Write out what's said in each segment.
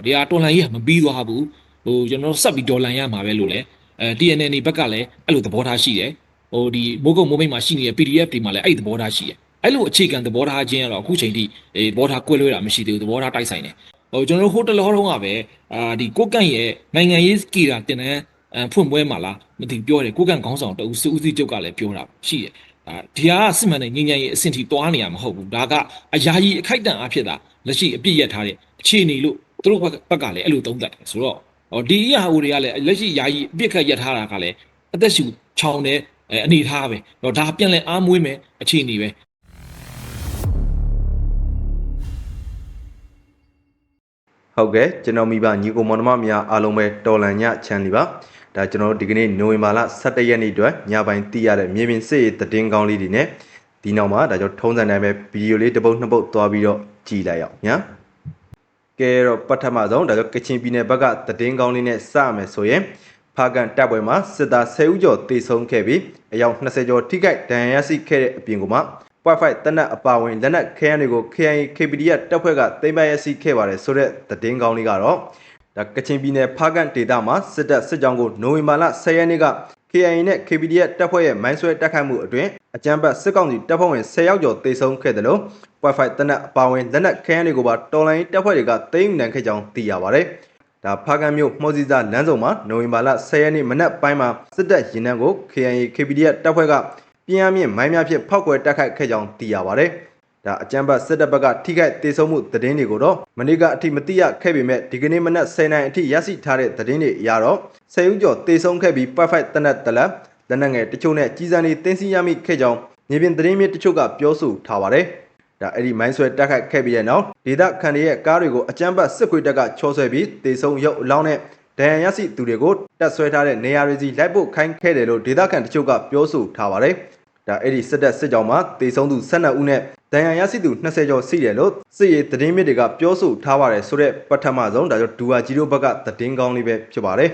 ပေါ့ဒီဟာတော်လန်ကြီးကမပြီးသွားဘူးဟိုကျွန်တော်တို့ဆက်ပြီးဒေါ်လန်ရမှာပဲလို့လဲအဲ TNN ဘက်ကလည်းအဲ့လိုသဘောထားရှိတယ်ဟိုဒီမိုးကုတ်မိုးမိတ်မှာရှိနေတဲ့ PDF တွေမှာလည်းအဲ့ဒီသဘောထားရှိတယ်အဲ့လိုအခြေခံသဘောထားချင်းကတော့အခုချိန်ထိအဲသဘောထားကွဲလွဲတာမရှိသေးဘူးသဘောထားတိုက်ဆိုင်တယ်ဟိုကျွန်တော်တို့ဟိုတလောတုန်းကပဲအာဒီကိုကန့်ရဲ့နိုင်ငံရေးစကီတာတင်တဲ့အဲဖွင့်ပွဲမှာလားမသိဘူးပြောတယ်ကိုကန့်ခေါင်းဆောင်တဦးစစ်ဦးစီးချုပ်ကလည်းပြောတာရှိတယ်အာဒီဟာကစစ်မှန်တဲ့ငြိမ်းချမ်းရေးအဆင့်ထိတွားနေရမှာမဟုတ်ဘူးဒါကအရာကြီးအခိုက်အတန့်အဖြစ်တာလက်ရှိအပြည့်ရထားတဲ့အခြေအနေလို့ သူတို့ဘက်ကဘက်ကလည်းအဲ့လိုသုံးသပ်တယ်ဆိုတော့ဟောဒီအရာဟိုတွေကလည်းလက်ရှိယာယီအပြစ်ခတ်ရထားတာကလည်းအသက်ရှူချောင်းတဲ့အဲအနေထားပဲတော့ဒါပြန်လဲအားမွေးမယ်အခြေအနေပဲဟုတ်ကဲ့ကျွန်တော်မိဘညီကိုမောင်နှမများအားလုံးပဲတော်လန်ညချမ်းလီပါဒါကျွန်တော်တို့ဒီကနေ့နိုဝင်ဘာလ17ရက်နေ့အတွက်ညပိုင်းသိရတဲ့မြေပြင်စစ်ရေးသတင်းကောင်းလေးတွေနဲ့ဒီနောက်မှာဒါကြောင့်ထုံးစံတိုင်းပဲဗီဒီယိုလေးတစ်ပုတ်နှစ်ပုတ်သွားပြီးတော့ကြည့်လိုက်အောင်ညာ ကဲတော့ပထမဆုံးဒါကြောင့်ကချင်ပြည်နယ်ဘက်ကသတင်းကောင်းလေးနဲ့စရမယ်ဆိုရင်ဖာကန်တပ်ပွဲမှာစစ်သား10ဦးကျော်တေဆုံးခဲ့ပြီးအယောက်20ကျော်ထိခိုက်ဒဏ်ရာရရှိခဲ့တဲ့အပြင်ကမှ Wi-Fi တနက်အပါဝင်လက်နက်ခဲယမ်းတွေကို KIA KPDF တပ်ဖွဲ့ကသိမ်းပိုက်ရရှိခဲ့ပါတယ်ဆိုတဲ့သတင်းကောင်းလေးကတော့ဒါကချင်ပြည်နယ်ဖားကန်ဒေသမှာစစ်တပ်စစ်ကြောင်းကိုနိုဝင်ဘာလ10ရက်နေ့က KIA နဲ့ KPDF တပ်ဖွဲ့ရဲ့မိုင်းဆွဲတိုက်ခိုက်မှုအတွင်းအကြမ်းဖက်စစ်ကောင်စီတပ်ဖွဲ့ဝင်10ယောက်ကျော်သေဆုံးခဲ့တယ်လို့ Wi-Fi တနက်အပါဝင်လက်နက်ခဲယမ်းတွေကိုပါတော်လိုင်းတပ်ဖွဲ့တွေကသိမ်းယူနိုင်ခဲ့ကြောင်းသိရပါတယ်ဒါဖားကန်မြို့မှော်စီစာလမ်းစုံမှာနိုဝင်ဘာလ10ရက်နေ့မနက်ပိုင်းမှာစစ်တပ်ရင်နှန်းကို KIA KPDF တပ်ဖွဲ့ကပြင်းအားမြင့်မိုင်းများဖြင့်ဖောက်ကွယ်တိုက်ခိုက်ခဲ့ကြောင်းသိရပါတယ်။ဒါအကြမ်းဖက်စစ်တပ်ဘက်ကထိခိုက်ဒေဆုံးမှုသတင်းတွေကိုတော့မနေ့ကအထိမသိရခဲ့ပေမဲ့ဒီကနေ့မနက်10:00နာရီအထိရရှိထားတဲ့သတင်းတွေအရတော့10ဦးကျော်ဒေဆုံးခဲ့ပြီး perfect တနက်တလက်လက်နက်ငယ်တချို့နဲ့ကြီးစံတွေတင်းစီရမိခဲ့ကြောင်းမြေပြင်သတင်းမြစ်တချို့ကပြောဆိုထားပါတယ်။ ဒါအဲ့ဒီမိုင်းဆွဲတိုက်ခိုက်ခဲ့ပြီးတဲ့နောက်ဒေသခံတွေရဲ့ကားတွေကိုအကြမ်းဖက်စစ်ခွေတပ်ကချောဆွဲပြီးဒေဆုံးရုပ်အလောင်းနဲ့ဒဏ်ရာရရှိသူတွေကိုတက်ဆွဲထားတဲ့နေရာတွေစီလိုက်ဖို့ခိုင်းခဲ့တယ်လို့ဒေသခံတချို့ကပြောဆိုထားပါတယ်။ဒါအဲ့ဒီစစ်တပ်စစ်ကြောင်းမှာတေဆုံးသူ12ဦးနဲ့ဒဏ်ရာရရှိသူ20ကျော်ရှိတယ်လို့စစ်ရေးသတင်းမြစ်တွေကပြောဆိုထားပါတယ်ဆိုတော့ပထမဆုံးဒါကြောင့်ဒူဝါဂျီတို့ဘက်ကသတင်းကောင်းလေးပဲဖြစ်ပါတယ်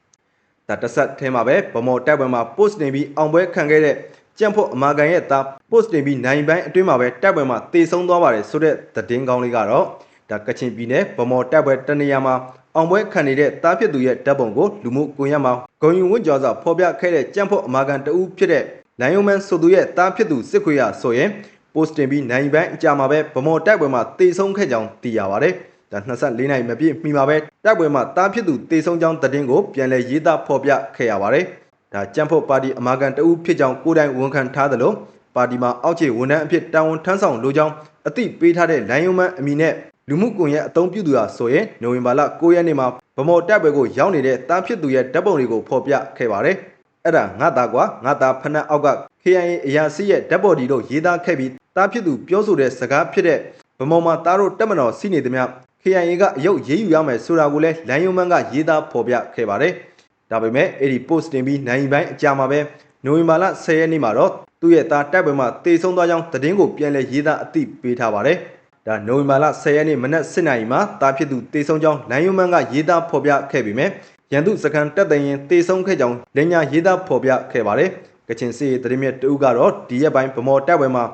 ။ဒါတစ်ဆက်ထဲမှာပဲဗမော်တိုက်ပွဲမှာ post နေပြီးအောင်ပွဲခံခဲ့တဲ့ ကြံ့ဖို့အမာကန်ရဲ့သား post နေပြီးနိုင်ပိုင်းအတွင်းမှာပဲတိုက်ပွဲမှာတေဆုံးသွားပါတယ်ဆိုတဲ့သတင်းကောင်းလေးကတော့ဒါကချင်ပြည်နယ်ဗမော်တိုက်ပွဲတနေရာမှာအောင်ပွဲခံနေတဲ့တားဖြစ်သူရဲ့ဓာတ်ပုံကိုလူမှုကွန်ရက်မှာဂုံယူဝင့်ကြော်စွာဖော်ပြခဲ့တဲ့ကြံ့ဖို့အမာကန်တဦးဖြစ်တဲ့လိုင်ယုံမန်ဆိုသူရဲ့တားဖြစ်သူစစ်ခွေရဆိုရင် post တင်ပြီးနိုင်ပိုင်းအကြာမှာပဲဗမော်တိုက်ပွဲမှာတေဆုံးခဲ့ကြောင်းသိရပါတယ်။ဒါ24နိုင်မပြည့်မိမှာပဲတိုက်ပွဲမှာတားဖြစ်သူတေဆုံးကြောင်းသတင်းကိုပြန်လည်ရေးသားဖော်ပြခဲ့ရပါတယ်။ ဒါကြံ့ဖို့ပါတီအမာကန်တဦးဖြစ်ကြောင်းကိုယ်တိုင်ဝန်ခံထားသလိုပါတီမှာအောက်ခြေဝန်ထမ်းအဖြစ်တာဝန်ထမ်းဆောင်လိုကြောင်းအသိပေးထားတဲ့လိုင်ယုံမန်အမည်နဲ့လူမှုကွန်ရက်အသုံးပြုသူဟာဆိုရင်နိုဝင်ဘာလ9ရက်နေ့မှာဗမော်တိုက်ပွဲကိုရောက်နေတဲ့တားဖြစ်သူရဲ့ဓာတ်ပုံတွေကိုဖော်ပြခဲ့ပါတယ်။အဲ့ဒါငါသားကွာငါသားဖနက်အောက်က KIA အရာစီရဲ့ဓာတ်ပေါ်ဒီတို့ရေးသားခဲ့ပြီးတားဖြစ်သူပြောဆိုတဲ့စကားဖြစ်တဲ့ဗမော်မှာတားတို့တက်မတော်စီနေသည်များ KIA ကအယုတ်ရေးယူရမယ်ဆိုတာကိုလည်းလိုင်ယုံမန်ကရေးသားဖော်ပြခဲ့ပါတယ်။ ဒါပေမဲ့အဲ့ဒီ post တင်ပြီးနိုင်ပိုင်းအကြာမှာပဲနိုဝင်ဘာလ10ရက်နေ့မှာတော့သူ့ရဲ့သားတိုက်ပွဲမှာတေဆုံးသွားကြောင်းသတင်းကိုပြန်လည်ရေးသားအသိပေးထားပါတယ်။ဒါနိုဝင်ဘာလ10ရက်နေ့မနက်7:00နာရီမှာတားဖြစ်သူတေဆုံးကြောင်းလိုင်ယုံမန်ကရေးသားဖော်ပြခဲ့ပြီးမြဲရန်သူစကန်တက်တဲ့ရင်တေဆုံးခဲ့ကြောင်းလင်ညာရေးသားဖော်ပြခဲ့ပါတယ်။ကချင်စီရေးသတင်းမြစ်တဦးကတော့ဒီရက်ပိုင်းဗမော်တိုက်ပွဲမှာ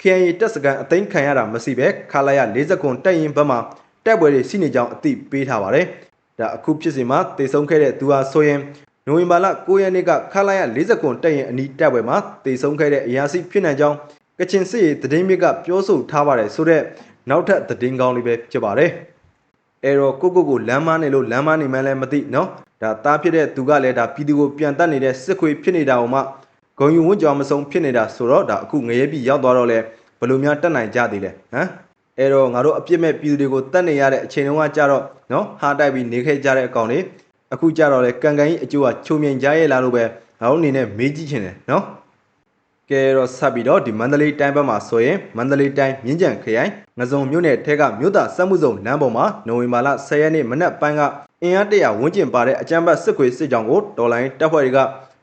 KIA တက်စကန်အသိမ်းခံရတာမရှိပဲခလာရ40ခွန်တက်ရင်ဘက်မှာတိုက်ပွဲတွေရှိနေကြောင်းအသိပေးထားပါတယ်။ ဒါအခုဖြစ်စီမှာတေဆုံးခဲ့တဲ့သူဟာဆိုရင်နိုဝင်ဘာလ9ရက်နေ့ကခလာရ40ခွန်တက်ရင်အနီးတိုက်ပွဲမှာတေဆုံးခဲ့တဲ့အရာရှိဖြစ်နိုင်ကြောင်းကချင်စစ်ရေးသတင်းမြစ်ကပြောဆိုထားပါတယ်ဆိုတော့နောက်ထပ်သတင်းကောင်းလေးပဲဖြစ်ပါတယ်။အဲတော့ကိုကိုကိုလမ်းမနေလို့လမ်းမနေမှန်းလည်းမသိနော်ဒါသားဖြစ်တဲ့သူကလည်းဒါပြည်သူကိုပြန်တက်နေတဲ့စစ်ခွေဖြစ်နေတာအောင်မှဂုံယူဝန်းကြောင်မဆုံးဖြစ်နေတာဆိုတော့ဒါအခုငရဲပြည်ရောက်သွားတော့လဲဘယ်လိုများတက်နိုင်ကြသေးလဲဟမ်အဲတော့ငါတို့အပြစ်မဲ့ပြည်သူတွေကိုတတ်နေရတဲ့အချိန်တုန်းကကြတော့ နော်ဟာတိုက်ပြီးနေခဲ့ကြတဲ့အကောင်တွေအခုကြတော့လဲကန်ကန်ကြီးအကျိုးကချုံမြိုင်ကြရဲ့လားလို့ပဲငါတို့အနေနဲ့မေးကြည့်ချင်တယ်နော်ကဲတော့ဆက်ပြီးတော့ဒီမန္တလေးတိုင်းဘက်မှာဆိုရင်မန္တလေးတိုင်းမြင်းကြံခရိုင်ငစုံမြို့နယ်ထဲကမြို့သားစက်မှုစုံလမ်းပေါ်မှာနိုဝင်ဘာလ10ရက်နေ့မနက်ပိုင်းကအင်အားတရာဝန်းကျင်ပါတဲ့အကြမ်းဖက်စစ်ခွေစစ်ကြောင်းကိုတော်လိုင်းတပ်ဖွဲ့တွေက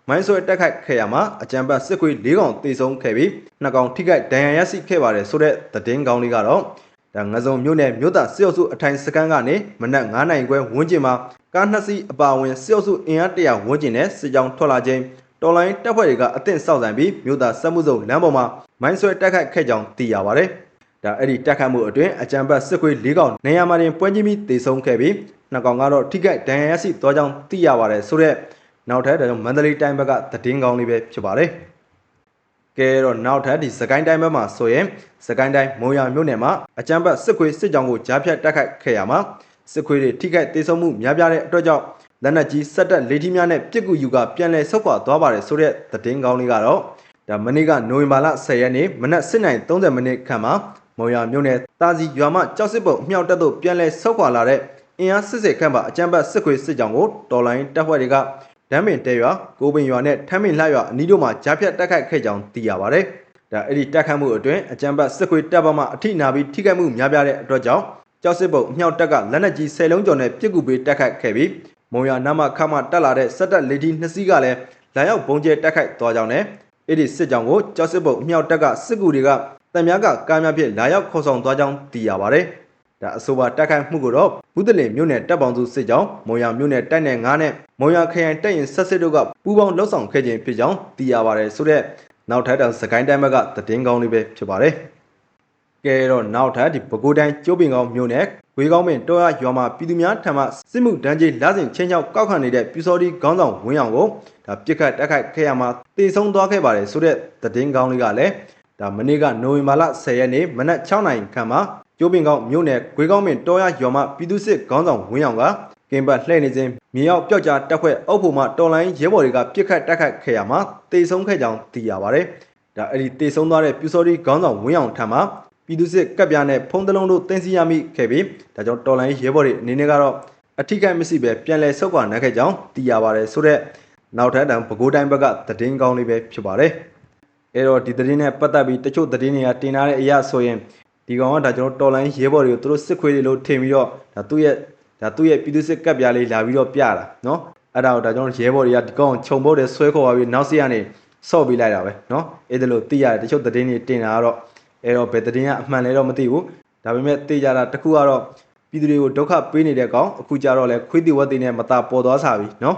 မိုင်းဆွဲတက်ခိုက်ခဲ့ရမှာအကြမ်းဖက်စစ်ခွေ၄កောင်တေဆုံးခဲ့ပြီးနှစ်កောင်ထိခိုက်ဒဏ်ရာရရှိခဲ့ပါတယ်ဆိုတဲ့သတင်းကောင်းလေးကတော့ ဒါငစုံမြို့နယ်မြို့သားစစ်အုပ်စုအထိုင်စကန်ကနေမနက်9နိုင်ခွဲဝန်းကျင်မှာကားနှစ်စီးအပါအဝင်စစ်အုပ်စုအင်အားတရာဝန်းကျင်နဲ့စစ်ကြောင်းထွက်လာခြင်းတော်လိုင်းတပ်ဖွဲ့တွေကအသင့်ဆောက်ဆိုင်ပြီးမြို့သားစက်မှုစုံလမ်းပေါ်မှာမိုင်းဆွဲတိုက်ခိုက်ခဲ့ကြောင်းသိရပါတယ်။ဒါဒါအဲ့ဒီတက်ခတ်မှုအတွင်းအကြံပတ်စစ်ခွေး၄កောင်နေရာမှာတင်ပွဲချင်းပြီးတေဆုံးခဲ့ပြီးနှစ်ကောင်ကတော့ထိခိုက်ဒဏ်ရာရရှိသွားကြောင်းသိရပါတယ်ဆိုတော့နောက်ထပ်ဒါကြောင့်မန္တလေးတိုင်းဘက်ကသတင်းကောင်းလေးပဲဖြစ်ပါတယ် ကဲတော့နောက်ထပ်ဒီစကိုင်းတိုင်းဘက်မှာဆိုရင်စကိုင်းတိုင်းမုံရမြို့နယ်မှာအကြံပတ်စစ်ခွေးစစ်ကြောင်းကိုကြားဖြတ်တက်ခတ်ခဲ့ရမှာစစ်ခွေးတွေထိခိုက်တေဆုံးမှုများပြားတဲ့အတွက်ကြောင့်လက်နက်ကြီးစက်တက်လေထီးများနဲ့ပြစ်ကူယူကပြန်လည်ဆုတ်ခွာသွားပါတယ်ဆိုတဲ့သတင်းကောင်းလေးကတော့ဒါမနေ့ကနိုဝင်ဘာလ10ရက်နေ့မနက်7:30မိနစ်ခန့်မှာမော်ရမြို့နယ်တာစီရွာမှကြောက်စစ်ပုံအမြောက်တက်သို့ပြန်လည်ဆုတ်ခွာလာတဲ့အင်အားစစ်စစ်ခန့်ပါအကြမ်းဖက်စစ်ခွေစစ်ကြောင်းကိုတော်လိုင်းတပ်ဖွဲ့တွေက ဒမ်းပင်တဲရွာကိုပင်ရွာနဲ့ထမ်းပင်လှရွာအနီးတို့မှာကြားဖြတ်တက်ခိုက်ခဲ့ကြောင်းသိရပါတယ်။ဒါအဲ့ဒီတက်ခတ်မှုအတွင်းအကြမ်းဖက်စစ်ခွေတပ်ဖွဲ့မှအထိနာပြီးထိခိုက်မှုများပြားတဲ့အတွက်ကြောင့်ကြောက်စစ်ပုံအမြောက်တက်ကလက်နက်ကြီး10လုံးကျော်နဲ့ပြစ်ကူပေးတက်ခိုက်ခဲ့ပြီးမုံရနာမခမတက်လာတဲ့စက်တက်လေတီနှစ်စီးကလည်းလာရောက်ဘုံကျဲတက်ခိုက်သွားကြောင်းနဲ့အဲ့ဒီစစ်ကြောင်းကိုကြောက်စစ်ပုတ်အမြောက်တက်ကစစ်ကူတွေကတံမြားကကားများဖြင့်လာရောက်ခေါ်ဆောင်သွားကြောင်းသိရပါတယ်။ ဒါအဆိုပါတက်ခိုက်မှုကိုတော့ဘူးတလင်မြို့နယ်တပ်ပေါင်းစုစစ်ကြောင်းမုံရမြို့နယ်တိုက်နယ်9နဲ့မုံရခရိုင်တပ်ရင်ဆက်စစ်တို့ကပူးပေါင်းလှုပ်ဆောင်ခဲ့ခြင်းဖြစ်ကြောင်းသိရပါတယ်ဆိုတော့နောက်ထပ်တော့စကိုင်းတိုင်းဘက်ကသတင်းကောင်းလေးပဲဖြစ်ပါတယ်။ကဲတော့နောက်ထပ်ဒီပဲခူးတိုင်းကျိုးပင်ကောင်းမြို့နယ်ဝေကောင်းပင်တောရရွာမှာပြည်သူများထံမှစစ်မှုတန်းကြီးလာစဉ်ချင်းချောက်ကောက်ခံနေတဲ့ပြူစောဒီခေါင်းဆောင်ဝင်းအောင်ကိုဒါပြစ်ခတ်တက်ခိုက်ခဲ့ရမှာတေဆုံးသွားခဲ့ပါတယ်ဆိုတဲ့သတင်းကောင်းလေးကလည်းဒါမနေ့ကနိုဝင်ဘာလ10ရက်နေ့မနက်6နာရီခန့်မှာ ကျိုးပင်ကောင်းမြို့နယ်ဂွေကောင်းပင်တောရရွာမှာပြည်သူစစ်ခေါင်းဆောင်ဝင်းအောင်ကကင်ပတ်လှည့်နေစဉ်မြေရောက်ပျောက်ကြားတက်ခွဲအုပ်ဖို့မှတော်လိုင်းရဲဘော်တွေကပြစ်ခတ်တက်ခိုက်ခဲ့ရမှာတေဆုံးခဲ့ကြောင်းသိရပါတယ်ဒါအဲ့ဒီတေဆုံးသွားတဲ့ပြူစောဒီခေါင်းဆောင်ဝင်းအောင်ထံမှာပြည်သူစစ်ကပ်ပြားနဲ့ဖုံးတလုံးတို့တင်စီရမိခဲ့ပြီးဒါကြောင့်တော်လိုင်းရဲဘော်တွေအနေနဲ့ကတော့အထိကိမရှိပဲပြန်လည်ဆုတ်ခွာနိုင်ခဲ့ကြောင်းသိရပါတယ်ဆိုတော့နောက်ထပ်တံပဲခူးတိုင်းဘက်ကသတင်းကောင်းလေးပဲဖြစ်ပါတယ်အဲတော့ဒီသတင်းနဲ့ပတ်သက်ပြီးတချို့သတင်းတွေကတင်ထားတဲ့အရာဆိုရင် ဒီကောင်ကဒါကျွန်တော်တော်လိုင်းရဲဘော်တွေကိုသူတို့စစ်ခွေးတွေလို့ထင်ပြီးတော့ဒါသူ့ရဲ့ဒါသူ့ရဲ့ပြည်သူစစ်ကပ်ပြားလေးလာပြီးတော့ပြတာနော်အဲ့ဒါကိုဒါကျွန်တော်ရဲဘော်တွေကဒီကောင်ခြုံပုတ်တယ်ဆွဲခေါ်သွားပြီးနောက်ဆက်ကနေဆော့ပေးလိုက်တာပဲနော်အဲ့ဒါလို့သိရတယ်တချို့သတင်းတွေတင်တာကတော့အဲ့တော့ဘယ်သတင်းကအမှန်လဲတော့မသိဘူးဒါပေမဲ့သိကြတာတခုကတော့ပြည်သူတွေကိုဒုက္ခပေးနေတဲ့ကောင်အခုကြတော့လဲခွေးတိဝက်တိနဲ့မတာပေါ်သွားစားပြီနော်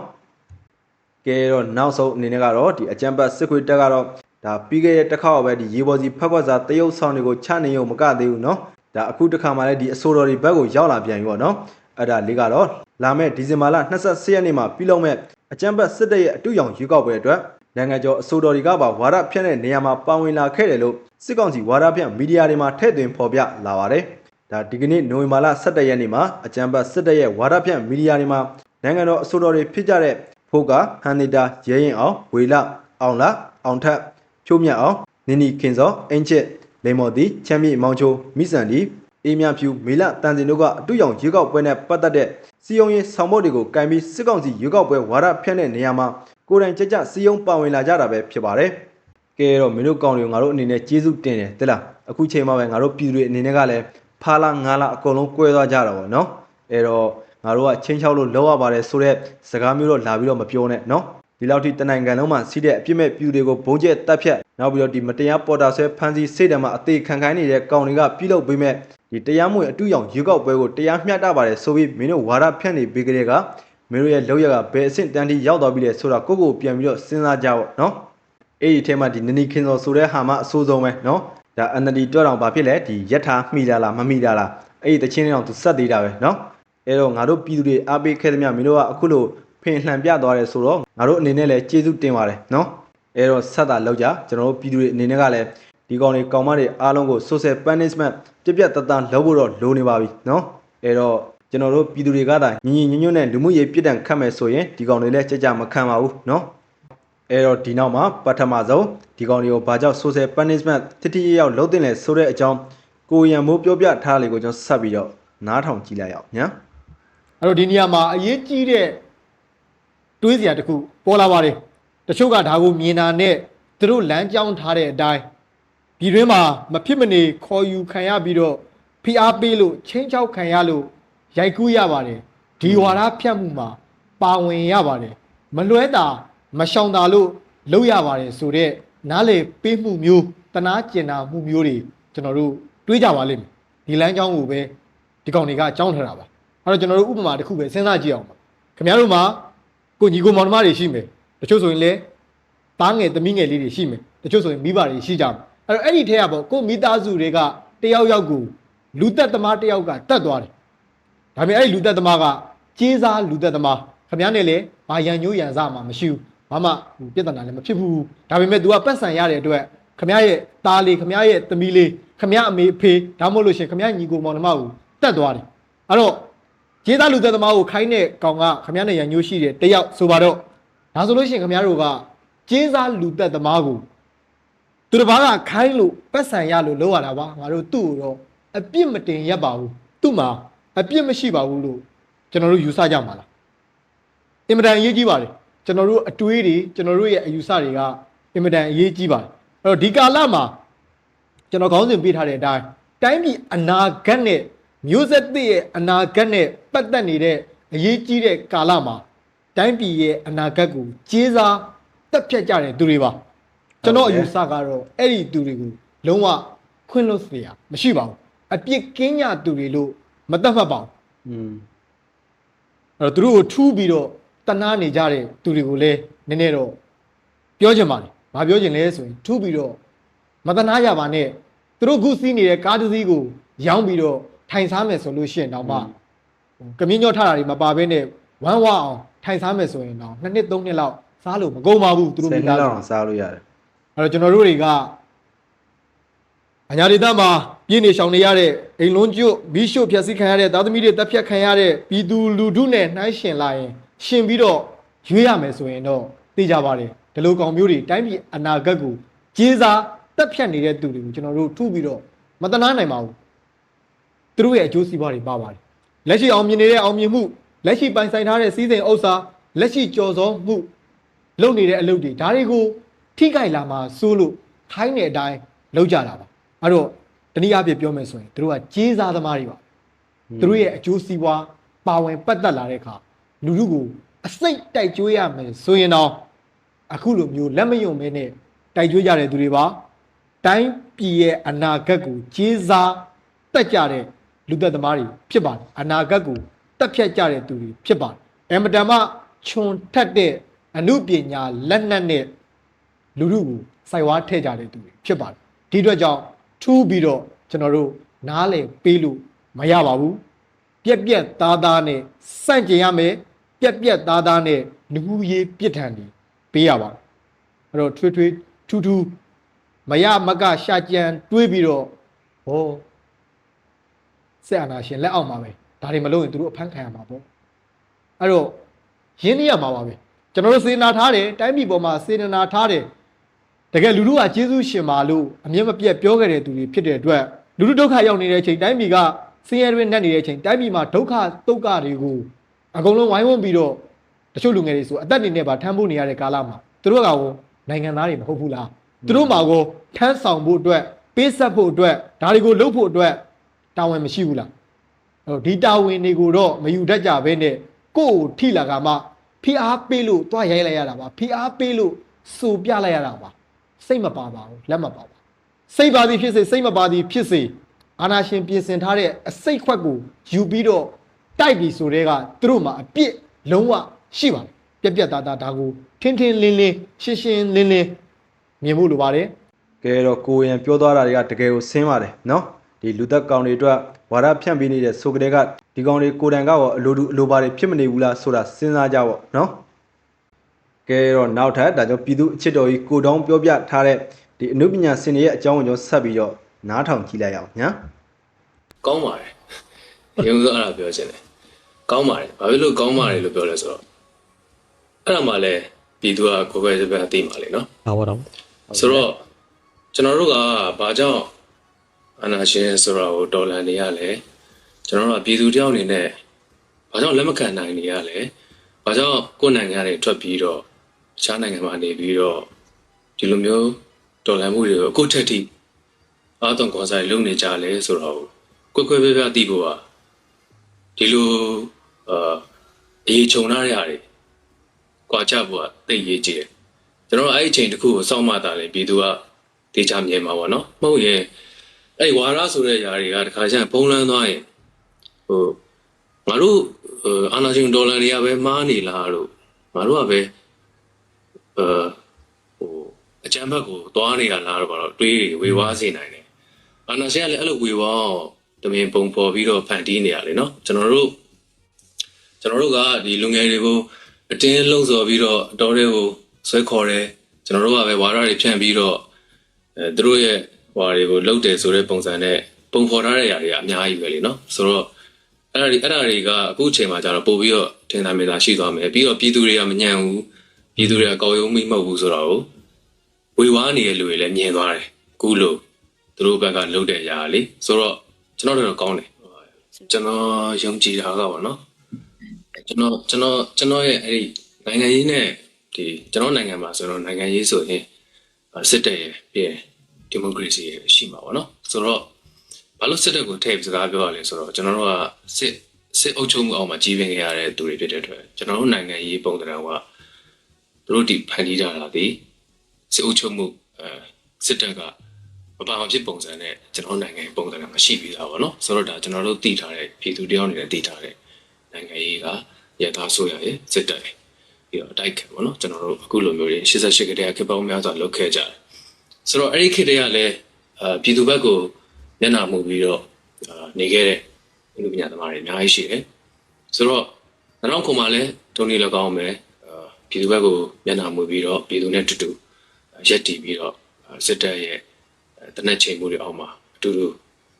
ကဲတော့နောက်ဆုံးအနေနဲ့ကတော့ဒီအကြံပတ်စစ်ခွေးတက်ကတော့ ဒါပြီးခဲ့တဲ့တစ်ခါပဲဒီရေပေါ်စီဖက်ခွက်စာတရုတ်ဆောင်တွေကိုချနေရုံမကသေးဘူးเนาะဒါအခုတစ်ခါမှလည်းဒီအဆိုတော်တွေဘက်ကိုရောက်လာပြန်ပြီပေါ့เนาะအဲ့ဒါလေးကတော့လာမယ့်ဒီဇင်ဘာလ28ရက်နေ့မှာပြုလုပ်မဲ့အကြံပတ်စစ်တပ်ရဲ့အတူရောင်ရွေးကောက်ပွဲအတွက်နိုင်ငံကျော်အဆိုတော်တွေကပါဝါဒဖြန့်တဲ့နေရာမှာပါဝင်လာခဲ့တယ်လို့စစ်ကောင်စီဝါဒဖြန့်မီဒီယာတွေမှာထည့်သွင်းဖော်ပြလာပါတယ်။ဒါဒီကနေ့နိုဝင်ဘာလ17ရက်နေ့မှာအကြံပတ်စစ်တပ်ရဲ့ဝါဒဖြန့်မီဒီယာတွေမှာနိုင်ငံတော်အဆိုတော်တွေဖြစ်ကြတဲ့ဖိုးကဟန်နီတာရဲရင်အောင်ဝေလအောင်လာအောင်ထက် ဖြိုးမြတ်အောင်နင်းနီခင်စောအင်ချစ်လေမော်တီချမ်းမြေမောင်ချိုမိစံဒီအေးမြဖြူမေလတန်စင်တို့ကအတူရောင်ရွေးကောက်ပွဲနဲ့ပတ်သက်တဲ့စီယုံရင်ဆောင်ဖို့တွေကိုကင်ပြီးစစ်ကောင်စီရွေးကောက်ပွဲဝါဒဖြန့်တဲ့နေရာမှာကိုယ်တိုင်ကြကြစီယုံပါဝင်လာကြတာပဲဖြစ်ပါတယ်။ကဲတော့မင်းတို့ကောင်းတွေကိုငါတို့အနေနဲ့ကျေးဇူးတင်တယ်တဲ့လားအခုချိန်မှာပဲငါတို့ပြည်သူတွေအနေနဲ့ကလည်းဖားလာငါးလာအကုန်လုံးကွဲသွားကြတာပေါ့နော်။အဲတော့ငါတို့ကချင်းချောက်လို့လောက်ရပါတယ်ဆိုတော့စကားမျိုးတော့လာပြီးတော့မပြောနဲ့နော်။ ဒီလောက်ထိတနိုင်ငံလုံးမှာစီးတဲ့အပြစ်မဲ့ပြည်သူတွေကိုဘုံကျက်တပ်ဖြတ်နောက်ပြီးတော့ဒီမတရားပေါ်တာဆွဲဖမ်းဆီးစိတ်ဓာတ်မှာအသေးခံခိုင်းနေတဲ့ကောင်တွေကပြုလုပ်ပေးမဲ့ဒီတရားမဝင်အတူရောင်ရွေးကောက်ပွဲကိုတရားမျှတပါတယ်ဆိုပြီးမင်းတို့ဝါဒဖြန့်နေပေးကြတဲ့ကမင်းတို့ရဲ့လောက်ရကဘယ်အဆင့်တန်းထိရောက်သွားပြီလဲဆိုတာကိုယ့်ကိုယ်ပြန်ပြီးတော့စဉ်းစားကြပေါ့နော်အဲ့ဒီထဲမှာဒီနနီခင်စောဆိုတဲ့ဟာမှအဆိုးဆုံးပဲနော်ဒါအန်နဒီတွက်တော်ဘာဖြစ်လဲဒီယထာမှီလာလားမမှီလာလားအဲ့ဒီတချင်းတောင်သူစက်သေးတာပဲနော်အဲ့တော့ငါတို့ပြည်သူတွေအားပေးခဲ့သမျှမင်းတို့ကအခုလို့ဖ င်လှန်ပြသွားတယ်ဆိုတော့ငါတို့အနေနဲ့လည်းကျေးဇူးတင်ပါတယ်နော်အဲ့တော့ဆက်တာလောက်ကြကျွန်တော်တို့ပြည်သူတွေအနေနဲ့ကလည်းဒီကောင်တွေကောင်မတွေအားလုံးကို social punishment ပြက်ပြက်တတန်လုပ်ဖို့တော့လိုနေပါပြီနော်အဲ့တော့ကျွန်တော်တို့ပြည်သူတွေကသာညီညီညွတ်ညွတ်နဲ့လူမှုရေးပြစ်ဒဏ်ခတ်မယ်ဆိုရင်ဒီကောင်တွေလည်းကြကြမခံပါဘူးနော်အဲ့တော့ဒီနောက်မှာပထမဆုံးဒီကောင်တွေကိုဘာကြောင့် social punishment တိတိယောက်လုပ်တင်လဲဆိုတဲ့အကြောင်းကိုရံမိုးပြောပြထားလေကိုကျွန်တော်ဆက်ပြီးတော့နားထောင်ကြည့်လိုက်အောင်ညာအဲ့တော့ဒီနေရာမှာအရေးကြီးတဲ့ တွေးစရာတစ်ခုပေါ်လာပါတယ်တချို့ကဒါကိုမြင်တာနဲ့သူတို့လမ်းကြောင်းထားတဲ့အတိုင်းဒီတွင်းမှာမဖြစ်မနေခေါ်ယူခံရပြီးတော့ဖိအားပေးလို့ချင်းချောက်ခံရလို့ရိုက်ကူးရပါတယ်ဒီဝါဒဖြတ်မှုမှာပါဝင်ရပါတယ်မလွဲတာမရှောင်တာလို့လုပ်ရပါတယ်ဆိုတော့နားလေပေးမှုမျိုးတနာကျင်နာမှုမျိုးတွေကျွန်တော်တို့တွေးကြပါလိမ့်မယ်ဒီလမ်းကြောင်းကိုပဲဒီကောင်တွေကကြောင်းထတာပါအဲ့တော့ကျွန်တော်တို့ဥပမာတစ်ခုပဲစဉ်းစားကြည့်အောင်ပါခင်ဗျားတို့မှာ ကိုညီကိုမောင်နှမတွေရှိမယ်တချို့ဆိုရင်လည်းသားငယ်သမီးငယ်လေးတွေရှိမယ်တချို့ဆိုရင်မိဘတွေရှိကြမယ်အဲ့တော့အဲ့ဒီထဲကပေါ့ကိုမိသားစုတွေကတယောက်ယောက်ကိုလူသက်သမားတယောက်ကတတ်သွားတယ်ဒါပေမဲ့အဲ့ဒီလူသက်သမားကကြေးစားလူသက်သမားခမည်းနဲ့လေဘာရန်ညိုးရန်စားမှမရှိဘူးဘာမှဟိုပြဿနာလည်းမဖြစ်ဘူးဒါပေမဲ့ तू ကပတ်စံရတဲ့အတွက်ခမည်းရဲ့သားလေးခမည်းရဲ့သမီးလေးခမည်းအမေအဖေဒါမှမဟုတ်လို့ရှရင်ခမည်းညီကိုမောင်နှမကိုတတ်သွားတယ်အဲ့တော့ ကျေးသားလူသက်သမားကိုခိုင်းတဲ့ကောင်ကခမည်းနဲ့ရန်ညိုးရှိတယ်တယောက်ဆိုပါတော့ဒါဆိုလို့ရှိရင်ခမည်းတို့ကကျေးသားလူသက်သမားကိုသူတစ်ပါးကခိုင်းလို့ပတ်စံရလို့လောက်ရတာပါငါတို့သူ့ကိုတော့အပြစ်မတင်ရက်ပါဘူးသူ့မှာအပြစ်မရှိပါဘူးလို့ကျွန်တော်တို့ယူဆကြမှာလားအင်မတန်အရေးကြီးပါတယ်ကျွန်တော်တို့အတွေးတွေကျွန်တော်တို့ရဲ့အယူဆတွေကအင်မတန်အရေးကြီးပါတယ်အဲ့တော့ဒီကာလမှာကျွန်တော်ခေါင်းစဉ်ပေးထားတဲ့အတိုင်းတိုင်းပြည်အနာဂတ်နဲ့ မျိုးဆက်သစ်ရဲ့အနာဂတ်နဲ့ပတ်သက်နေတဲ့အရေးကြီးတဲ့ကာလမှာတိုင်းပြည်ရဲ့အနာဂတ်ကိုကြေးစားတက်ဖြတ်ကြတဲ့သူတွေပါကျွန်တော်အယူဆကတော့အဲ့ဒီသူတွေကိုလုံးဝခွင့်လွှတ်စရာမရှိပါဘူးအပြစ်ကင်းညသူတွေလို့မတတ်မှတ်ပါဘူးอืมအဲ့တော့သူတို့ကိုထူးပြီးတော့တနာနေကြတဲ့သူတွေကိုလည်းနည်းနည်းတော့ပြောချင်ပါတယ်မပြောချင်လဲဆိုရင်ထူးပြီးတော့မတနာရပါနဲ့သူတို့ခုစီးနေတဲ့ကားတစ်စီးကိုရောင်းပြီးတော့ ထိုင်စားမယ်ဆိုလို့ရှိရင်တော့မှကမင်းညော့ထတာတွေမပါဘဲနဲ့ဝမ်းဝအောင်ထိုင်စားမယ်ဆိုရင်တော့နှစ်နှစ်သုံးနှစ်လောက်စားလို့မကုန်ပါဘူးသူတို့ဆယ်မိနှစ်သားလောက်စုအောင်စားလို့ရတယ်အဲ့တော့ကျွန်တော်တို့တွေကအညာဒေသမှာပြည့်နေရှောင်နေရတဲ့အိမ်လုံးကျွတ်ဘီရှို့ဖျက်ဆီးခံရတဲ့သားသမီးတွေတပ်ဖြတ်ခံရတဲ့ပြည်သူလူထုနဲ့နှိုင်းယှဉ်လာရင် ရှင်ပြီးတော့ရွေးရမယ်ဆိုရင်တော့သိကြပါတယ်ဒီလိုကောင်မျိုးတွေတိုင်းပြည်အနာဂတ်ကိုကြေးစားတပ်ဖြတ်နေတဲ့သူတွေကိုကျွန်တော်တို့ထုပြီးတော့မတနာနိုင်ပါဘူး သူတို့ရဲ့အကျိုးစီးပွားတွေပါပါတယ်လက်ရှိအောင်မြင်နေတဲ့အောင်မြင်မှုလက်ရှိပိုင်ဆိုင်ထားတဲ့စီးစိမ်ဥစ္စာလက်ရှိကြော်စောမှုလုပ်နေတဲ့အလုပ်တွေဒါတွေကိုထိခိုက်လာမှာစိုးလို့ခိုင်းတဲ့အတိုင်းလုပ်ကြတာပါအဲ့တော့တနည်းအားဖြင့်ပြောမယ်ဆိုရင်တို့ကကြေးစားသမားတွေပါသူတို့ရဲ့အကျိုးစီးပွားပါဝင်ပတ်သက်လာတဲ့အခါလူလူကိုအစိတ်တိုက်ကြွေးရမယ်ဆိုရင်တော့အခုလိုမျိုးလက်မယုံမဲနဲ့တိုက်ကြွေးကြတဲ့သူတွေပါတိုင်းပြည်ရဲ့အနာဂတ်ကိုကြေးစားတက်ကြတဲ့ လူသက်သမားတွေဖြစ်ပါတယ်အနာဂတ်ကိုတက်ဖြတ်ကြတဲ့သူတွေဖြစ်ပါတယ်အမတန်မှခြုံထက်တဲ့အမှုပညာလက်နက်နဲ့လူလူကိုစိုက်ဝါးထည့်ကြတဲ့သူတွေဖြစ်ပါတယ်ဒီအတွက်ကြောင့်ထူးပြီးတော့ကျွန်တော်တို့နားလည်ပေးလို့မရပါဘူးပြက်ပြက်သားသားနဲ့စန့်ကျင်ရမယ်ပြက်ပြက်သားသားနဲ့လူမှုရေးပြစ်ထန်တွေပေးရပါတယ်အဲ့တော့ထွေးထွေးထူးထူးမရမကရှာကြံတွေးပြီးတော့ဟော ဆက်အာနာရှင်လက်အောက်မှာပဲဒါတွေမလုပ်ရင်သူတို့အဖမ်းခံရမှာပေါ့အဲ့တော့ရင်းနှီးရမှာပါပဲကျွန်တော်တို့စေနာထားတယ်တိုင်းပြည်ပေါ်မှာစေနာထားတယ်တကယ်လူလူကကျေးဇူးရှင်ပါလို့အမျက်မပြတ်ပြောခဲ့တဲ့သူတွေဖြစ်တဲ့အတွက်လူလူဒုက္ခရောက်နေတဲ့အချိန်တိုင်းပြည်ကဆင်းရဲတွင်နဲ့နေတဲ့အချိန်တိုင်းပြည်မှာဒုက္ခဒုက္ခတွေကိုအကုန်လုံးဝိုင်းဝန်းပြီးတော့တချို့လူငယ်တွေဆိုအသက်နေနဲ့ပါထမ်းဖို့နေရတဲ့ကာလမှာသူတို့ကကိုနိုင်ငံသားတွေမဟုတ်ဘူးလားသူတို့မှာကိုထမ်းဆောင်ဖို့အတွက်ပေးဆက်ဖို့အတွက်ဒါတွေကိုလုပ်ဖို့အတွက် တာဝန်မရှိဘူးလားဟိုဒီတာဝန်တွေကိုတော့မယူတတ်ကြဘဲနဲ့ကိုယ်ထိလာကမှဖိအားပေးလို့တွားရိုက်လိုက်ရတာပါဖိအားပေးလို့စူပြလိုက်ရတာပါစိတ်မပါပါဘူးလက်မပါပါစိတ်ပါသည်ဖြစ်စေစိတ်မပါသည်ဖြစ်စေအာနာရှင်ပြင်ဆင်ထားတဲ့အစိတ်ခွက်ကိုယူပြီးတော့တိုက်ပြီဆိုတဲ့ကသူတို့မှာအပြစ်လုံးဝရှိပါတယ်ပြက်ပြက်သားသားဒါကိုထင်းထင်းလင်းလင်းရှင်းရှင်းလင်းလင်းမြင်ဖို့လိုပါတယ်ကဲတော့ကိုရန်ပြောသွားတာတွေကတကယ်ကိုဆင်းပါတယ်နော် ဒီလူသက်ကောင်တွေအတွက်ဝါဒဖြန့်ပေးနေတဲ့ဆိုကြတဲ့ကဒီကောင်တွေကိုတိုင်ကရောအလိုတူအလိုပါတွေဖြစ်မနေဘူးလားဆိုတာစဉ်းစားကြပေါ့နော်ကဲတော့နောက်ထပ်ဒါကြောင့်ပြည်သူအချစ်တော်ကြီးကိုတောင်းပြောပြထားတဲ့ဒီအမှုပညာရှင်တွေရဲ့အကြောင်းကိုကျွန်တော်ဆက်ပြီးတော့နားထောင်ကြည့်လိုက်အောင်ညာကောင်းပါတယ်ရုံးဆိုအဲ့ဒါပြောချင်တယ်ကောင်းပါတယ်ဘာဖြစ်လို့ကောင်းပါတယ်လို့ပြောလဲဆိုတော့အဲ့ဒါမှလည်းပြည်သူကကိုယ်ပဲစပယ်အသိမှာလေနော်ဟုတ်ပါတော့ဆိုတော့ကျွန်တော်တို့ကဘာကြောင့် အနာရှင်ဆိုတာကိုတော်လန်နေရလဲကျွန်တော်တို့ကပြည်သူတယောက်အနေနဲ့ဘာကြောင့်လက်မခံနိုင်နေရလဲဘာကြောင့်ကိုယ်နိုင်ငံတွေထွက်ပြီးတော့တခြားနိုင်ငံမှာနေပြီးတော့ဒီလိုမျိုးတော်လန်မှုတွေကိုအခုထက်ထိအားသွန်ခွန်ဆိုင်လုပ်နေကြလဲဆိုတော့ကိုယ်ခွဲပြပြသိဖို့ကဒီလိုအာအရေးခြုံထားတဲ့နေရာတွေကြွာချဖို့ကသိရေးကြည့်တယ်ကျွန်တော်တို့အဲ့ဒီအချိန်တစ်ခုကိုစောင့်မှတာလေပြည်သူကတေချာမြင်မှာပေါ့နော်မဟုတ်ရင် အဲ့ဒီဝါရဆိုတဲ့ຢာတွေကတခါကျရင်ပုံလန်းသွားရင်ဟိုငါတို့ဟိုအာနာရှင်ဒေါ်လာတွေကပဲမားနေလားလို့ငါတို့ကပဲအဲဟိုအကြမ်းဘက်ကိုသွားနေတာလားတော့ဘာလို့တွေးတွေဝေဝါးစေနိုင်တယ်အာနာရှင်ကလည်းအဲ့လိုဝေဝေါတမင်ပုံပေါ်ပြီးတော့ဖန်တီးနေရလေနော်ကျွန်တော်တို့ကျွန်တော်တို့ကဒီလူငယ်တွေကိုအတင်းလှုံ့ဆော်ပြီးတော့အတော်တွေကိုဆွဲခေါ်တယ်ကျွန်တော်တို့ကပဲဝါရတွေဖြန့်ပြီးတော့အဲသူတို့ရဲ့ ဟွာတွေကိုလှုပ်တယ်ဆိုတဲ့ပုံစံနဲ့ပုံဖော်ထားတဲ့ຢာတွေကအများကြီးပဲလေနော်ဆိုတော့အဲ့ဒါတွေအဲ့ဒါတွေကအခုအချိန်မှာကျတော့ပို့ပြီးတော့ထင်သာမြင်သာရှိသွားမယ်ပြီးတော့ပြည်သူတွေကမညံ့ဘူးပြည်သူတွေကကောက်ရုံမိမဟုတ်ဘူးဆိုတော့ဝေဝါးနေတဲ့လူတွေလည်းမြင်သွားတယ်အခုလို့သူတို့ဘက်ကလှုပ်တဲ့ຢာလေဆိုတော့ကျွန်တော်တို့တော့ကောင်းတယ်ကျွန်တော်ယုံကြည်တာကပေါ့နော်ကျွန်တော်ကျွန်တော်ကျွန်တော်ရဲ့အဲ့ဒီနိုင်ငံရေးနဲ့ဒီကျွန်တော်နိုင်ငံမှာဆိုတော့နိုင်ငံရေးဆိုရင်စစ်တပ်ရဲ့ပြည် ဒီမိုကရေစီရှိမှာပေါ့နော်ဆိုတော့ဘာလို့စစ်တပ်ကိုထည့်ပြီးစကားပြောရလဲဆိုတော့ကျွန်တော်တို့ကစစ်စစ်အုပ်ချုပ်မှုအောက်မှာကြီးပင်ခဲ့ရတဲ့သူတွေဖြစ်တဲ့အတွက်ကျွန်တော်တို့နိုင်ငံရေးပုံသဏ္ဍာန်ကသူတို့ဒီဖန်တီးကြတာဒီစစ်အုပ်ချုပ်မှုအဲစစ်တပ်ကမပါမဖြစ်ပုံစံနဲ့ကျွန်တော်နိုင်ငံပုံစံမှာရှိပြီးသားပါနော်ဆိုတော့ဒါကျွန်တော်တို့တည်ထားတဲ့ပြည်သူတယောက်အနေနဲ့တည်ထားတဲ့နိုင်ငံရေးကရသားဆိုရရဲ့စစ်တပ်ရဲ့ပြီးတော့တိုက်ခဲ့ပါနော်ကျွန်တော်တို့အခုလိုမျိုးတွေ88ကတည်းကခေတ်ပေါင်းများစွာလုပ်ခဲ့ကြတယ် ဆိုတော့အဲ့ဒီခေတ်တည်းကလည်းအာပြည်သူဘက်ကိုမျက်နှာမူပြီးတော့အာနေခဲ့တဲ့လူပညာသမားတွေအများကြီးရှိတယ်ဆိုတော့နောက်ခုမှလည်းဒုံနီ၎င်းမယ်အာပြည်သူဘက်ကိုမျက်နှာမူပြီးတော့ပြည်သူနဲ့တူတူရက်တည်ပြီးတော့အာစစ်တပ်ရဲ့အဲတနက်ချိန်မှုတွေအောက်မှာအတူတူ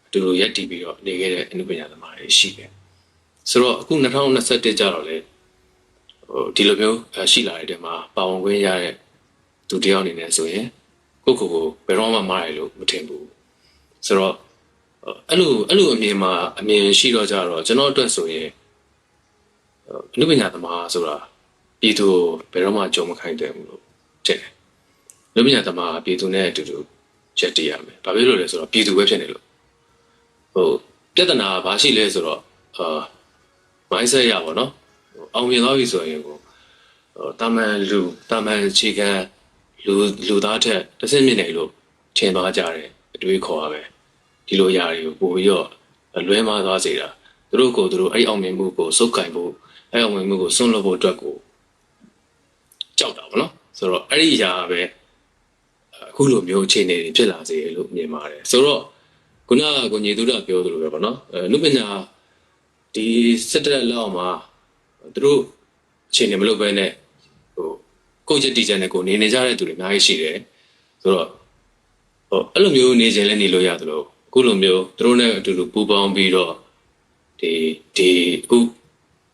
အတူတူရက်တည်ပြီးတော့နေခဲ့တဲ့အနုပညာသမားတွေရှိတယ်ဆိုတော့အခု2021ကျတော့လေဟိုဒီလိုမျိုးအဲရှိလာတဲ့တဲမှာပါဝင်ခွင့်ရတဲ့သူတယောက်အနေနဲ့ဆိုရင် ကိုယ့်ကိုယ်ကိုဘယ်တော့မှမားရလို့မထင်ဘူးဆိုတော့အဲ့လိုအဲ့လိုအမြင်မှာအမြင်ရှိတော့ကြတော့ကျွန်တော်အတွက်ဆိုရင်အနုပညာသမားဆိုတာပြည်သူကိုဘယ်တော့မှကြုံမခိုင်းတယ်ဘူးလို့ထင်တယ်အနုပညာသမားကပြည်သူနဲ့အတူတူချက်တည်ရမယ်။ဘာဖြစ်လို့လဲဆိုတော့ပြည်သူပဲဖြစ်နေလို့ဟိုပြဿနာကဘာရှိလဲဆိုတော့အာမိုင်းဆက်ရပါတော့။ဟိုအောင်မြင်သွားပြီဆိုရင်ကိုဟိုတာမန်လူတာမန်ခြေခံ လူလူသားထက်တစ်ဆင့်မြင့်နေလို့ထင်သွားကြတယ်အတွေးခေါ်ရပဲဒီလိုຢာတွေကိုပို့ပြီးတော့လွဲမှားသွားစေတာသူတို့ကိုသူတို့အဲ့အောင်မြင်မှုကိုစုပ်ကင်ဖို့အဲ့အောင်မြင်မှုကိုစွန့်လွတ်ဖို့အတွက်ကိုကြောက်တာဗောနော်ဆိုတော့အဲ့ဒီຢာကပဲအခုလိုမျိုးအခြေအနေတွေဖြစ်လာစေလို့မြင်ပါတယ်ဆိုတော့ခုနကကိုညီသူရပြောသလိုပဲပေါ့နော်အဲလူပညာဒီစစ်တပ်လောက်မှာသူတို့အခြေအနေမလုပ်ဘဲနဲ့ဟို ကိုယ့်ချက်တီချန်နဲ့ကိုနေနေကြတဲ့သူတွေအများကြီးရှိတယ်ဆိုတော့ဟိုအဲ့လိုမျိုးနေခြင်းလည်းနေလို့ရတယ်လို့အခုလိုမျိုးသူတို့နဲ့အတူတူပူးပေါင်းပြီးတော့ဒီဒီအခု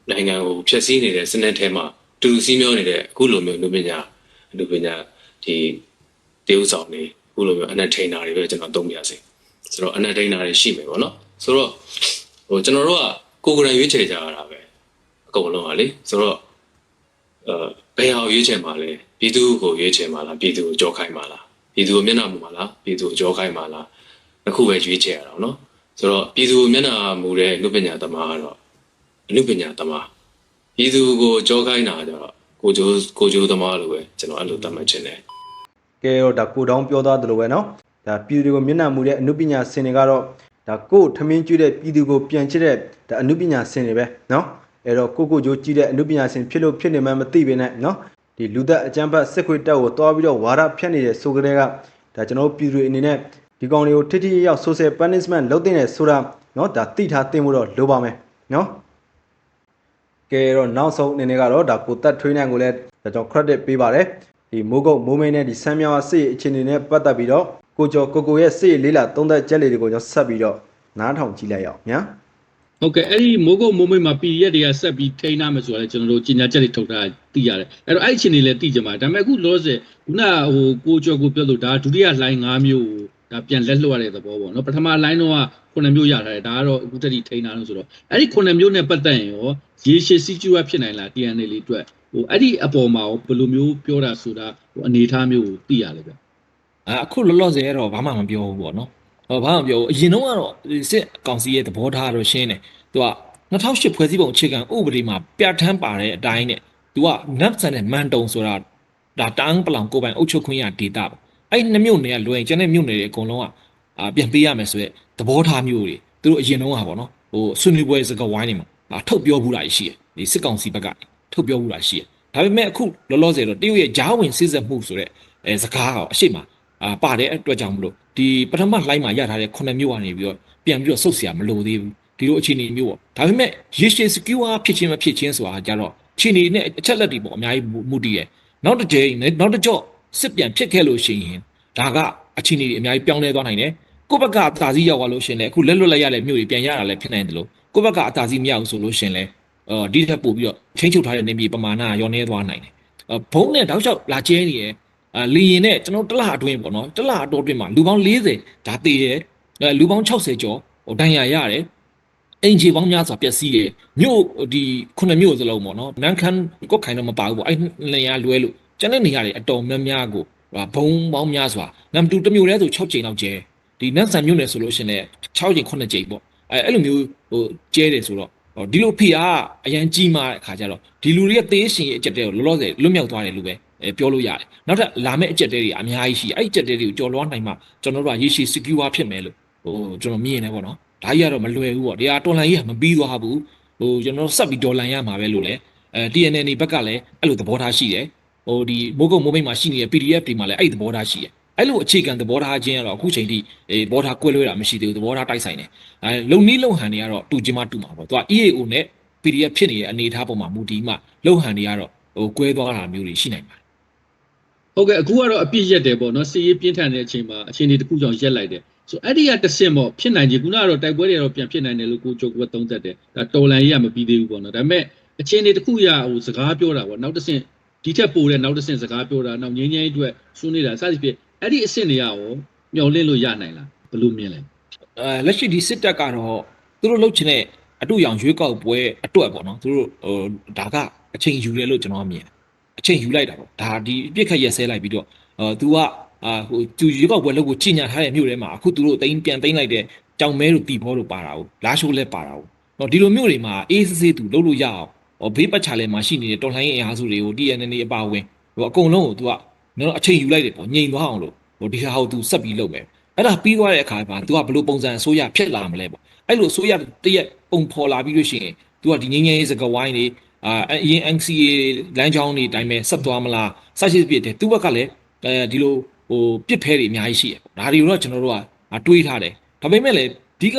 နိုင်ငံကိုဖျက်ဆီးနေတဲ့စနစ်ထဲမှာတူစီးမျောနေတဲ့အခုလိုမျိုးလူပညာလူပညာဒီတေးဥဆောင်နေခုလိုမျိုးအနက်ထိန်နာတွေပဲကျွန်တော်သုံးပြရစီဆိုတော့အနက်ထိန်နာတွေရှိမယ်ပေါ့နော်ဆိုတော့ဟိုကျွန်တော်တို့ကကိုယ်ကိုယ်တိုင်ရွေးချယ်ကြရတာပဲအကုန်လုံးပါလေဆိုတော့အဲ ဘယ်ဟာကိုရွေးချယ်မှာလဲပြည်သူကိုရွေးချယ်မှာလားပြည်သူကိုကြောခိုင်းမှာလားပြည်သူကိုမျက်နှာမူမှာလားပြည်သူကိုကြောခိုင်းမှာလားတစ်ခုပဲရွေးချယ်ရအောင်နော်ဆိုတော့ပြည်သူကိုမျက်နှာမူတဲ့အမှုပညာသမားကတော့အမှုပညာသမားပြည်သူကိုကြောခိုင်းတာကြတော့ကိုကျိုးကိုကျိုးသမားလိုပဲကျွန်တော်အဲ့လိုသတ်မှတ်ခြင်းတယ်ကဲတော့ဒါကိုတောင်းပြောသားတယ်လို့ပဲနော်ဒါပြည်သူကိုမျက်နှာမူတဲ့အမှုပညာစင်တွေကတော့ဒါကိုထမင်းကျွေးတဲ့ပြည်သူကိုပြန်ချစ်တဲ့ဒါအမှုပညာစင်တွေပဲနော် အဲ့တော့ကိုကိုကျိုးကြီးတဲ့အမှုပညာရှင်ဖြစ်လို့ဖြစ်နေမှမသိပင်နဲ့နော်ဒီလူသက်အကြမ်းဖက်စစ်ခွေတပ်ကိုသွားပြီးတော့ဝါဒဖြန့်နေတဲ့ဆိုကြတဲ့ကဒါကျွန်တော်တို့ပြည်သူအနေနဲ့ဒီကောင်တွေကိုထိထိရောက် social punishment လုပ်တင်နေဆိုတာနော်ဒါသိထားသိမှုတော့လိုပါမယ်နော်ကဲတော့နောက်ဆုံးအနေနဲ့ကတော့ဒါကိုတက်ထွေးနိုင်ကိုလည်းဒါကြောင့် credit ပေးပါတယ်ဒီမိုးကုတ်မိုးမင်းနဲ့ဒီဆမ်းမြောင်းအစစ်အခြေအနေနဲ့ပတ်သက်ပြီးတော့ကိုကျော်ကိုကိုရဲ့စစ်ရေးလေးလာသုံးသက်ချက်လေးတွေကိုကျွန်တော်ဆက်ပြီးတော့နားထောင်ကြည့်လိုက်ရအောင်ညာ ဟုတ်ကဲ့အဲ့ဒီမိုးကုတ်မိုးမိတ်မှာ PDF တွေကဆက်ပြီးထိန်းထားမယ်ဆိုတာလည်းကျွန်တော်တို့ကြီးညာချက်တွေထုတ်ထားသိရတယ်အဲ့တော့အဲ့ဒီအချိန်လေးလည်းသိကြမှာဒါပေမဲ့အခုလောဆယ်ခုနကဟိုကိုကျော်ကိုပြောလို့ဒါဒုတိယ line 5မျိုးကိုဒါပြန်လက်လွှတ်ရတဲ့သဘောပေါ့နော်ပထမ line တော့က9မျိုးရထားတယ်ဒါကတော့အခုတတိထိန်းထားလို့ဆိုတော့အဲ့ဒီ9မျိုးနဲ့ပတ်သက်ရင်ရောရေရှည်စီကျူဖြစ်နိုင်လား TNL လေးအတွက်ဟိုအဲ့ဒီအပေါ်မှာရောဘယ်လိုမျိုးပြောတာဆိုတာဟိုအနေထားမျိုးကိုသိရလဲဗျအာအခုလောလောဆယ်တော့ဘာမှမပြောဘူးပေါ့နော် ဟောဘာမှမပြောဘူးအရင်တော့ကတော့ဒီစစ်ကောင်စီရဲ့သဘောထားတော့ရှင်းတယ်သူက2008ဖွဲ့စည်းပုံအခြေခံဥပဒေမှာပြဋ္ဌာန်းပါတဲ့အတိုင်းနဲ့သူကနတ်ဆန်နဲ့မန်တုံဆိုတာဒါတန်းပလောင်ကိုယ်ပိုင်အုပ်ချုပ်ခွင့်ရဒေတာပေါ့အဲ့ဒီနှစ်မြို့နယ်ကလွယ်ရင်ကျန်တဲ့မြို့နယ်တွေအကုန်လုံးကအာပြန်ပေးရမယ်ဆိုရက်သဘောထားမျိုးတွေသူတို့အရင်တော့ကပေါ့နော်ဟိုဆွေးနွေးပွဲစကားဝိုင်းတွေမှာအာထုတ်ပြောဘူးတာရှိတယ်ဒီစစ်ကောင်စီဘက်ကထုတ်ပြောဘူးတာရှိတယ်ဒါပေမဲ့အခုလောလောဆယ်တော့တရုတ်ရဲ့ဂျားဝင်စစ်ဆက်မှုဆိုတဲ့အဲစကားကအရှိမ အာပါတဲ့အတွက်ကြောင့်မလို့ဒီပထမလှိုင်းမှာရထားတဲ့9မျိုးကနေပြီးတော့ပြန်ပြီးတော့ဆုတ်เสียမလိုသေးဘူးဒီလိုအခြေအနေမျိုးပေါ့ဒါပေမဲ့ရေရှည် secure ဖြစ်ချင်းမဖြစ်ချင်းဆိုတာကြတော့အခြေအနေနဲ့အချက်လက်တွေပေါ့အများကြီးမူတည်ရဲ့နောက်တစ်ကြိမ်နောက်တစ်ကြော့စစ်ပြန်ဖြစ်ခဲ့လို့ရှိရင်ဒါကအခြေအနေတွေအများကြီးပြောင်းလဲသွားနိုင်တယ်ကိုယ့်ဘက်ကအသာစီးရောက်သွားလို့ရှိရင်လည်းအခုလက်လွတ်လိုက်ရတဲ့မျိုးတွေပြန်ရတာလည်းဖြစ်နိုင်တယ်လို့ကိုယ့်ဘက်ကအသာစီးမရဘူးဆိုလို့ရှိရင်လည်းအော်ဒီထက်ပို့ပြီးတော့ချင်းချုပ်ထားတဲ့နေမြေပမာဏကရောနေသွားနိုင်တယ်အဘုံနဲ့တောက်လျှောက်လာကျဲနေရဲ့ အာလီရင်နဲ့ကျွန်တော်တစ်လအတွင်းပေါ့နော်တစ်လအတော်အတွင်းမှာလူပေါင်း40ဒါတည်တယ်အဲလူပေါင်း60ကျော်ဟိုတန်ရာရတယ်အင်ဂျီပေါင်းများစွာပျက်စီးတယ်မြို့ဒီခုနှစ်မြို့စလုံးပေါ့နော်နန်းခမ်းကော့ခိုင်တော့မပါဘူးပေါ့အဲ့နေရာလွဲလို့ကျန်တဲ့နေရာတွေအတော်များများကိုဘုံပေါင်းများစွာနံတူတစ်မြို့လဲဆို6ချိန်လောက်ကျဲဒီနန်းဆန်မြို့နယ်ဆိုလို့ရှိရင်လည်း6ချိန်9ချိန်ပေါ့အဲအဲ့လိုမျိုးဟိုကျဲတယ်ဆိုတော့ဟိုဒီလိုဖိအားအရန်ကြီးမာတဲ့အခါကျတော့ဒီလူတွေရဲ့သေးရှင်ရဲ့အကြက်တဲကိုလောလောဆယ်လွတ်မြောက်သွားတယ်လို့ပဲအဲ ပြောလို့ရတယ်နောက်ထပ်လာမယ့်အကြက်တဲတွေအများကြီးရှိအဲ့အကြက်တဲတွေကိုကြော်လွှားနိုင်မှကျွန်တော်တို့ကရေရှည် secure ဖြစ်မယ်လို့ဟိုကျွန်တော်မြင်နေပေါ့နော်ဒါကြီးကတော့မလွယ်ဘူးပေါ့တရားတော်လန်ကြီးကမပြီးသွားဘူးဟိုကျွန်တော်ဆက်ပြီးဒေါ်လာရမှာပဲလို့လေအဲ TNN ဘက်ကလည်းအဲ့လိုသဘောထားရှိတယ်ဟိုဒီမိုးကုတ်မိုးမိတ်မှာရှိနေတဲ့ PDF တွေမှာလည်းအဲ့ဒီသဘောထားရှိတယ်အဲ့လိုအခြေခံသဘောထားချင်းကတော့အခုချိန်ထိအေးသဘောထားကွဲလွဲတာမရှိသေးဘူးသဘောထားတိုက်ဆိုင်တယ်အဲလုံနီးလုံဟန်တွေကတော့တူချင်းမတူမှာပေါ့သူက EAO နဲ့ PDF ဖြစ်နေတဲ့အနေအထားပေါ်မှာမူတည်မှလုံဟန်တွေကတော့ဟိုကွဲသွားတာမျိုးတွေရှိနိုင်ပါတယ် ဟုတ်ကဲ့အခုကတော့အပြစ်ရက်တယ်ပေါ့နော်စီရေးပြင်းထန်တဲ့အချိန်မှာအခြေအနေတစ်ခုကြောင့်ရက်လိုက်တယ်ဆိုအဲ့ဒီကတဆင့်ပေါ့ဖြစ်နိုင်ကြီးခုနကတော့တိုက်ပွဲတွေကတော့ပြန်ဖြစ်နိုင်တယ်လို့ကိုချုပ်ကသုံးသက်တယ်ဒါတော်လန်ကြီးကမပြီးသေးဘူးပေါ့နော်ဒါပေမဲ့အခြေအနေတစ်ခုရဟိုစကားပြောတာပေါ့နောက်တဆင့်ဒီထက်ပိုတဲ့နောက်တဆင့်စကားပြောတာနောက်ငင်းငင်းအတွက်ဆွနေတာစသဖြင့်အဲ့ဒီအဆင့်တွေကရောမျောလင့်လို့ရနိုင်လားဘယ်လိုမြင်လဲအဲလက်ရှိဒီစစ်တပ်ကတော့သူတို့လှုပ်ချင်တဲ့အတူရောင်ရွေးကောက်ပွဲအတွက်ပေါ့နော်သူတို့ဟိုဒါကအချိန်ယူတယ်လို့ကျွန်တော်မြင်တယ် အချိန်ယူလိုက်တာပေါ့ဒါဒီအပြစ်ခတ်ရက်ဆဲလိုက်ပြီးတော့အဲသူကအာဟိုသူရွေးကောက်ပွဲလုပ်ကိုကြီးညာထားတဲ့မြို့ထဲမှာအခုသူတို့တိန်ပြန်တိန်လိုက်တဲ့ကြောင်မဲတို့တီဘောတို့ပါတာကိုလာရှိုးလည်းပါတာကိုတော့ဒီလိုမြို့တွေမှာအေးစစ်စစ်သူလုပ်လို့ရအောင်ဟောဘေးပတ်ချာလဲမှာရှိနေတဲ့တော်လှန်ရေးအင်အားစုတွေကို TNN အပါဝင်ဟိုအကုန်လုံးကိုသူကနော်အချိန်ယူလိုက်တယ်ပေါ့ငြိမ်သွားအောင်လို့ဟိုဒီဟာကိုသူဆက်ပြီးလုပ်မယ်အဲ့ဒါပြီးသွားတဲ့အခါမှာ तू ကဘယ်လိုပုံစံအစိုးရဖြစ်လာမလဲပေါ့အဲ့လိုအစိုးရတရက်ပုံဖော်လာပြီးလို့ရှိရင် तू ကဒီငင်းငင်းရေးစကဝိုင်းတွေ အာအရင် NCA လမ်းကြောင်းတွေအတိုင်းပဲဆက်သွားမလားစရှိပြည့်တယ်သူ့ဘက်ကလည်းအဲဒီလိုဟိုပြစ်ဖဲတွေအများကြီးရှိတယ်ဒါတွေတော့ကျွန်တော်တို့ကတွေးထားတယ်ဒါပေမဲ့လည်းအဓိက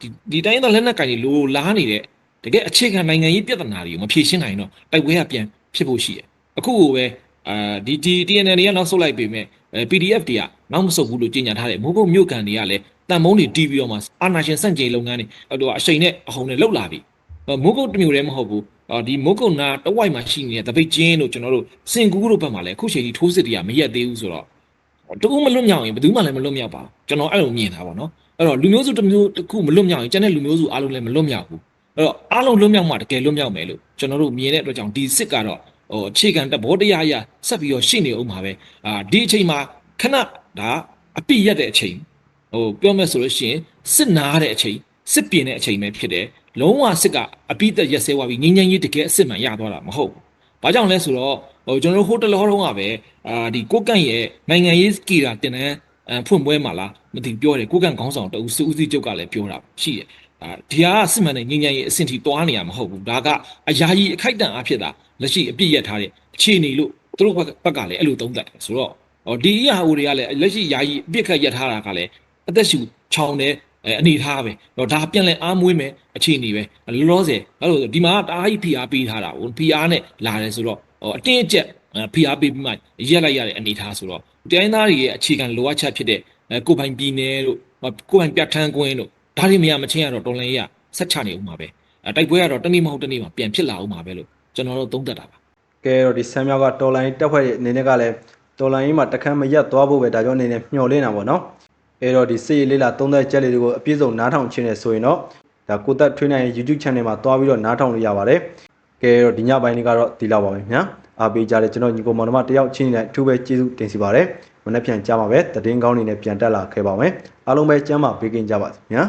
ဒီဒီတိုင်းသားလက်နက်ကင်တွေလိုလားနေတဲ့တကယ်အခြေခံနိုင်ငံရေးပြဿနာတွေကိုမဖြေရှင်းနိုင်တော့တိုက်ပွဲကပြန်ဖြစ်ဖို့ရှိတယ်အခုကိုပဲအာဒီဒီ TNN တွေကနောက်ဆုတ်လိုက်ပေမဲ့ PDF တွေကနောက်မဆုတ်ဘူးလို့ကြေညာထားတယ်မိုးကုတ်မြို့ကန်တွေကလည်းတန်မုံတွေတီးပြီးတော့မှအာနာရှင်စန့်ကျင်လုပ်ငန်းတွေဟိုအချိန်နဲ့အဟုန်နဲ့လှုပ်လာပြီ မိုးကုတ်တမျိုးတည်းမဟုတ်ဘူးအော်ဒီမိုးကုတ်နာတဝိုက်မှာရှိနေတဲ့တပိတ်ကျင်းတို့ကျွန်တော်တို့စင်ကူးတို့ဘက်မှာလည်းအခုချိန်ကြီးထိုးစစ်တွေကမရက်သေးဘူးဆိုတော့တူမလွတ်မြောက်ရင်ဘယ်သူမှလည်းမလွတ်မြောက်ပါဘူးကျွန်တော်အဲ့လိုမြင်တာပါနော်အဲ့တော့လူမျိုးစုတစ်မျိုးတစ်ခုမလွတ်မြောက်ရင်ကျန်တဲ့လူမျိုးစုအားလုံးလည်းမလွတ်မြောက်ဘူးအဲ့တော့အားလုံးလွတ်မြောက်မှတကယ်လွတ်မြောက်မယ်လို့ကျွန်တော်တို့မြင်တဲ့အတွက်ကြောင့်ဒီစစ်ကတော့ဟိုအခြေခံတဘောတရားအရဆက်ပြီးတော့ရှိနေအောင်ပါပဲအာဒီအချိန်မှာခဏဒါအပြည့်ရက်တဲ့အချိန်ဟိုပြောမယ်ဆိုလို့ရှိရင်စစ်နာတဲ့အချိန်စစ်ပြင်းတဲ့အချိန်ပဲဖြစ်တယ် လုံးဝစစ်ကအပြည့်သက်ရက်စဲသွားပြီးငင်းငင်းကြီးတကယ်အစစ်မှန်ရသွားတာမဟုတ်ဘူး။ဘာကြောင့်လဲဆိုတော့ဟိုကျွန်တော်တို့ဟိုတလောတုန်းကပဲအာဒီကိုကန့်ရဲ့နိုင်ငံရေးစကီတာတင်တန်းအဖွင့်ပွဲမှာလားမသိဘူးပြောတယ်ကိုကန့်ခေါင်းဆောင်တူစဦးစီးချုပ်ကလည်းပြောတာရှိတယ်။အာဒီဟာကစစ်မှန်တဲ့ငင်းငင်းကြီးအဆင့်ထိတွားနေရမှာမဟုတ်ဘူး။ဒါကအရာကြီးအခိုက်အတန့်အဖြစ်တာလက်ရှိအပြည့်ရက်ထားတဲ့အခြေအနေလို့သူတို့ဘက်ကလည်းအဲ့လိုသုံးသပ်တယ်ဆိုတော့ဟောဒီအရာဟိုတွေကလည်းလက်ရှိယာယီအပြစ်ခတ်ရက်ထားတာကလည်းအသက်ရှူချောင်းတဲ့အဲ အနေထားပဲတော့ဒါပြန်လဲအားမွေးမယ်အခြေအနေပဲလောလောဆယ်အဲ့လိုဒီမှာတအားကြီးဖိအားပေးထားတာဟိုဖိအားနဲ့လာတယ်ဆိုတော့ဟိုအတင်းအကျပ်ဖိအားပေးပြီးမှရက်လိုက်ရတဲ့အနေထားဆိုတော့တိုင်းသားတွေရဲ့အခြေခံလိုအပ်ချက်ဖြစ်တဲ့ကိုပိုင်ပြည်နယ်တို့ကိုပိုင်ပြဋ္ဌာန်းကွင်းတို့ဒါတွေမရမချင်းရတော့တော်လန်ရဆက်ချနေဦးမှာပဲတိုက်ပွဲကတော့တနေ့မဟုတ်တနေ့မှာပြန်ဖြစ်လာဦးမှာပဲလို့ကျွန်တော်တို့သုံးသပ်တာပါကဲတော့ဒီဆမ်မြောက်ကတော်လိုင်းတက်ဖွဲ့ရဲ့အနေနဲ့ကလည်းတော်လိုင်းကြီးမှာတခမ်းမရက်သွားဖို့ပဲဒါကြောင့်အနေနဲ့မျှော်လင့်တာပေါ့နော် အဲတော့ဒီစေးလေးလာသုံးသက်ချက်လေးတွေကိုအပြည့်စုံနားထောင်ခြင်းနဲ့ဆိုရင်တော့ဒါကိုသက်ထွေးနိုင်ရဲ့ YouTube channel မှာသွားပြီးတော့နားထောင်လို့ရပါတယ်ကဲတော့ဒီညပိုင်းလေးကတော့ဒီလောက်ပါပဲညာအားပေးကြတဲ့ကျွန်တော်ညီကိုမောင်နှမတယောက်ချင်းနဲ့အထူးပဲကျေးဇူးတင်စီပါတယ်မနေ့ပြန်ကြမှာပဲတည်င်းကောင်းနေနဲ့ပြန်တက်လာခဲ့ပါမယ်အားလုံးပဲကျမ်းမာပေးကင်းကြပါစေညာ